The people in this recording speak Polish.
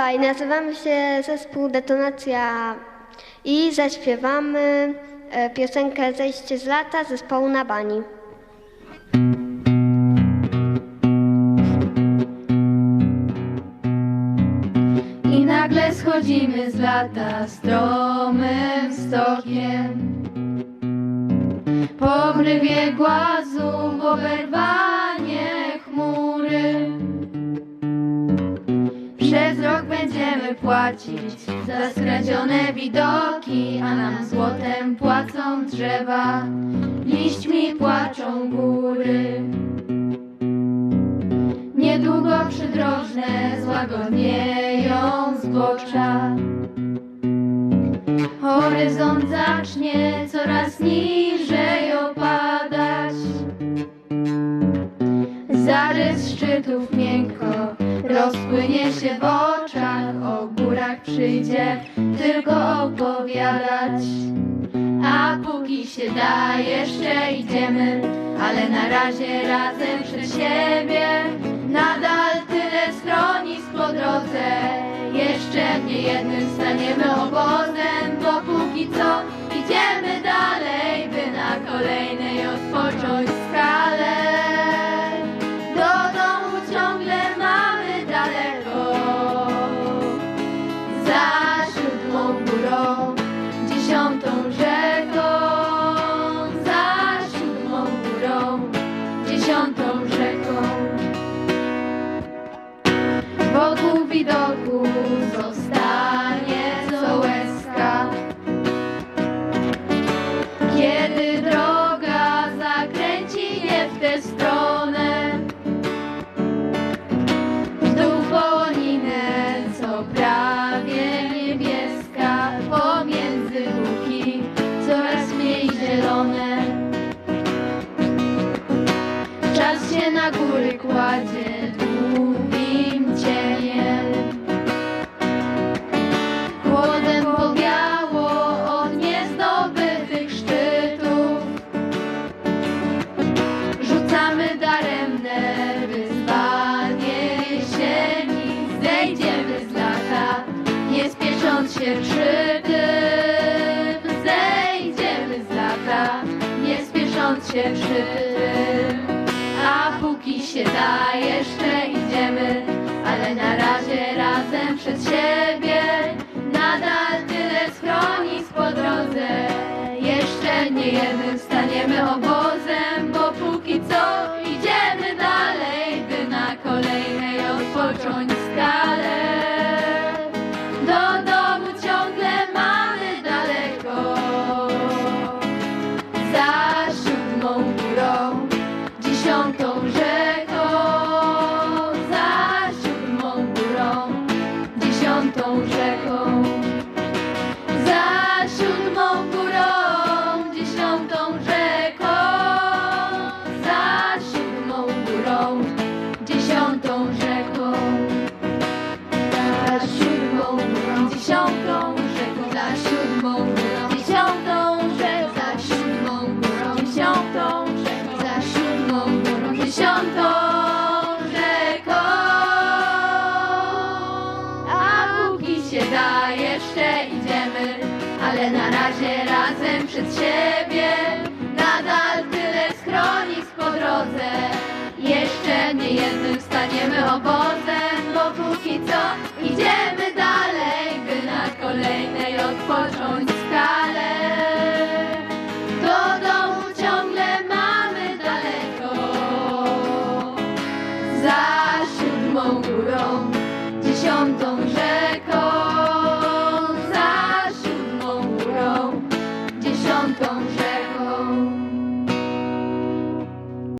Słuchaj, nazywamy się zespół Detonacja i zaśpiewamy e, piosenkę Zejście z lata zespołu na bani. I nagle schodzimy z lata stromym stokiem Po mrywie głazu w płacić za skradzione widoki A nam złotem płacą drzewa, liśćmi płaczą góry. Niedługo przydrożne złagodnieją zbocza. Horyzont zacznie coraz niżej opadać. Zarys szczytów miękko rozpłynie się w oczach O górach przyjdzie tylko opowiadać a póki się da, jeszcze idziemy, ale na razie razem przed siebie. Nadal tyle schronisk po drodze, jeszcze w niejednym staniemy obozem, bo póki co idziemy dalej, by na kolejnej odpocząć górą dziesiątą rzeką, za siódmą górą, dziesiątą rzeką. Wokół widoku zostanie na góry kładzie długim cieniem. Chłodem powiało od niezdobytych szczytów. Rzucamy daremne wyzwanie jesieni Zejdziemy z lata, nie spiesząc się przy tym Zejdziemy z lata, nie spiesząc się przy tym póki się da, jeszcze idziemy Ale na razie razem przed siebie. Nadal tyle schronisk po drodze. Jeszcze nie jednym staniemy obozem razie razem przed siebie.